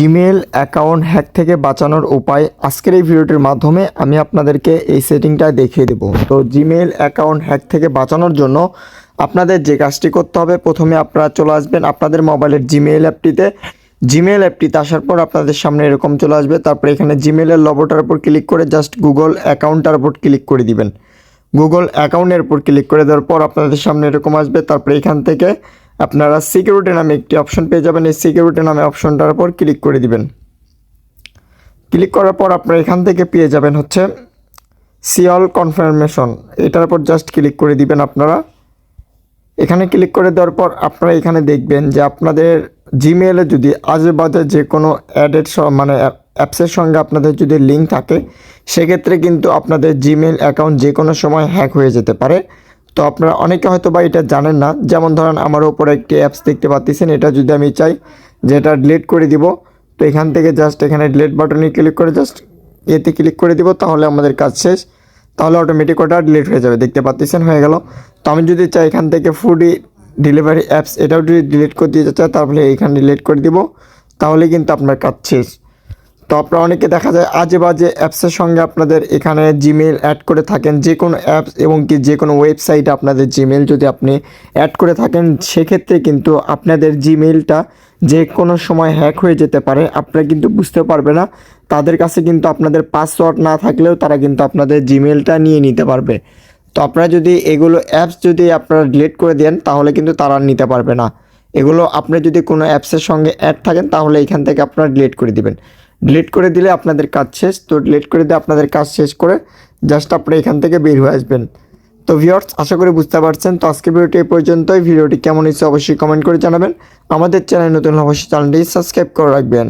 Gmail account hack থেকে বাঁচানোর উপায় আজকের এই ভিডিওটির মাধ্যমে আমি আপনাদেরকে এই সেটিংটা দেখিয়ে দেব। তো জিমেল অ্যাকাউন্ট হ্যাক থেকে বাঁচানোর জন্য আপনাদের যে কাজটি করতে হবে, প্রথমে আপনারা চলে আসবেন আপনাদের মোবাইলের জিমেল অ্যাপটিতে। জিমেল অ্যাপটিতে আসার পর আপনাদের সামনে এরকম চলে আসবে, তারপরে এখানে জিমেলের লবোটার উপর ক্লিক করে জাস্ট গুগল অ্যাকাউন্টটার উপর ক্লিক করে দিবেন। গুগল অ্যাকাউন্টের উপর ক্লিক করে দেওয়ার পর আপনাদের সামনে এরকম আসবে, তারপরে এখান থেকে আপনারা সিকিউরিটি নামে একটি অপশন পেয়ে যাবেন। এই সিকিউরিটি নামে অপশনটার উপর ক্লিক করে দিবেন। ক্লিক করার পর আপনারা এখান থেকে পেয়ে যাবেন হচ্ছে সিঅল কনফার্মেশন এটার উপর জাস্ট ক্লিক করে দিবেন আপনারা। এখানে ক্লিক করে দেওয়ার পর আপনারা এখানে দেখবেন যে আপনাদের জিমেলে যদি আজে বাজে যে কোনো অ্যাডের মানে অ্যাপসের সঙ্গে আপনাদের যদি লিঙ্ক থাকে, সেক্ষেত্রে কিন্তু আপনাদের জিমেল অ্যাকাউন্ট যে কোনো সময় হ্যাক হয়ে যেতে পারে। তো আপনারা অনেকে হয়তো বা এটা জানেন না। যেমন ধরেন আমার ওপরে একটি অ্যাপস দেখতে পাচ্ছেন এটা যদি আমি চাই যে এটা ডিলিট করে দিব, তো এখান থেকে জাস্ট এখানে ডিলিট বাটনে ক্লিক করে জাস্ট এতে ক্লিক করে দিব, তাহলে আমাদের কাজ শেষ। তাহলে অটোমেটিক ওটা ডিলিট হয়ে যাবে, দেখতে পাচ্ছেন হয়ে গেল। তো আমি যদি চাই এখান থেকে ফুডি ডেলিভারি অ্যাপস এটাও যদি ডিলিট করে দিতে চাই, তাহলে এখানে ডিলিট করে দিব। তাহলে কিন্তু আপনার কাজ শেষ। তো আপনারা অনেকে দেখা যায় আজে বাজে অ্যাপসের সঙ্গে আপনাদের এখানে জিমেল অ্যাড করে থাকেন যে কোনো অ্যাপস এবং কি যে কোনো ওয়েবসাইটে আপনাদের জিমেল যদি আপনি অ্যাড করে থাকেন, সেক্ষেত্রে কিন্তু আপনাদের জিমেলটা যে কোনো সময় হ্যাক হয়ে যেতে পারে। আপনারা কিন্তু বুঝতে পারবে না, তাদের কাছে কিন্তু আপনাদের পাসওয়ার্ড না থাকলেও তারা কিন্তু আপনাদের জিমেলটা নিয়ে নিতে পারবে। তো আপনারা যদি এগুলো অ্যাপস যদি আপনারা ডিলিট করে দেন, তাহলে কিন্তু তারা নিতে পারবে না। এগুলো আপনি যদি কোনো অ্যাপসের সঙ্গে অ্যাড থাকেন, তাহলে এখান থেকে আপনারা ডিলিট করে দিবেন। ডিলিট করে দিলে আপনাদের কাজ শেষ। তো ডিলিট করে দিয়ে আপনাদের কাজ শেষ করে জাস্ট আপনি এখান থেকে বের হয়ে আসবেন। তো ভিউয়ার্স আশা করি বুঝতে পারছেন। তো আজকের ভিডিওটি এই পর্যন্তই। ভিডিওটি কেমন হয়েছে অবশ্যই কমেন্ট করে জানাবেন। আমাদের চ্যানেল নতুন অবশ্যই চ্যানেলটি সাবস্ক্রাইব করে রাখবেন।